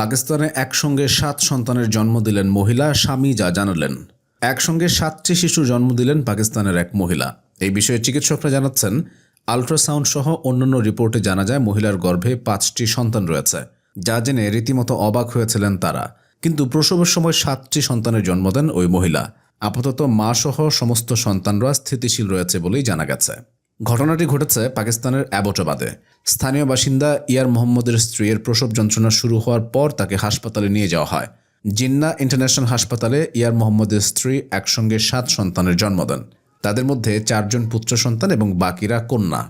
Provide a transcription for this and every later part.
পাকিস্তানে একসঙ্গে সাত সন্তানের জন্ম দিলেন মহিলা স্বামী যা জানালেন। একসঙ্গে সাতটি শিশু জন্ম দিলেন পাকিস্তানের এক মহিলা। এই বিষয়ে চিকিৎসকরা জানাচ্ছেন, আলট্রাসাউন্ড সহ অন্যান্য রিপোর্টে জানা যায় মহিলার গর্ভে পাঁচটি সন্তান রয়েছে, যা জেনে রীতিমতো অবাক হয়েছিলেন তারা। কিন্তু প্রসবের সময় সাতটি সন্তানের জন্ম দেন ওই মহিলা। আপাতত মা সহ সমস্ত সন্তানরা স্থিতিশীল রয়েছে বলেই জানা গেছে। ঘটনাটি ঘটেছে পাকিস্তানের অ্যাবোটাবাদে। স্থানীয় বাসিন্দা ইয়ার মোহাম্মদের স্ত্রীর প্রসব যন্ত্রণা শুরু হওয়ার পর তাকে হাসপাতালে নিয়ে যাওয়া হয়। জিন্না ইন্টারন্যাশনাল হাসপাতালে ইয়ার মোহাম্মদের স্ত্রী একসঙ্গে সাত সন্তানের জন্ম দেন। তাদের মধ্যে চারজন পুত্র সন্তান এবং বাকিরা কন্যা।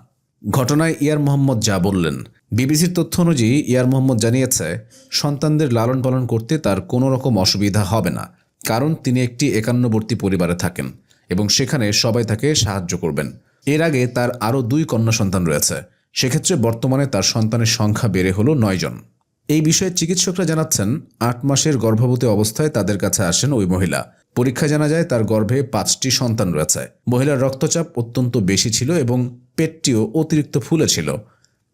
ঘটনায় ইয়ার মোহাম্মদ যা বললেন। বিবিসির তথ্য অনুযায়ী ইয়ার মোহাম্মদ জানিয়েছে, সন্তানদের লালন পালন করতে তার কোনো রকম অসুবিধা হবে না, কারণ তিনি একটি একান্নবর্তী পরিবারে থাকেন এবং সেখানে সবাই তাকে সাহায্য করবেন। এর আগে তার আরও দুই কন্যা সন্তান রয়েছে। সেক্ষেত্রে বর্তমানে তার সন্তানের সংখ্যা বেড়ে হলো নয়জন এই বিষয়ে চিকিৎসকরা জানাচ্ছেন, আট মাসের গর্ভবতী অবস্থায় তাদের কাছে আসেন ওই মহিলা। পরীক্ষায় জানা যায়, তার গর্ভে পাঁচটি সন্তান রয়েছে। মহিলার রক্তচাপ অত্যন্ত বেশি ছিল এবং পেটটিও অতিরিক্ত ফুলে ছিল।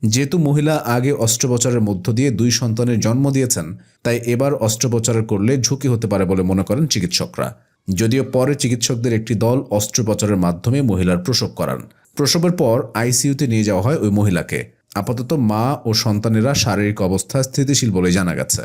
যেহেতু মহিলা আগে অস্ত্রোপচারের মধ্য দিয়ে দুই সন্তানের জন্ম দিয়েছেন, তাই এবার অস্ত্রোপচার করলে ঝুঁকি হতে পারে বলে মনে করেন চিকিৎসকরা। যদিও পরে চিকিৎসকদের একটি দল অস্ত্রোপচারের মাধ্যমে মহিলার প্রসব করান। প্রসবের পর আইসিইউতে নিয়ে যাওয়া হয় ওই মহিলাকে। আপাতত মা ও সন্তানেরা শারীরিক অবস্থা স্থিতিশীল বলে জানা গেছে।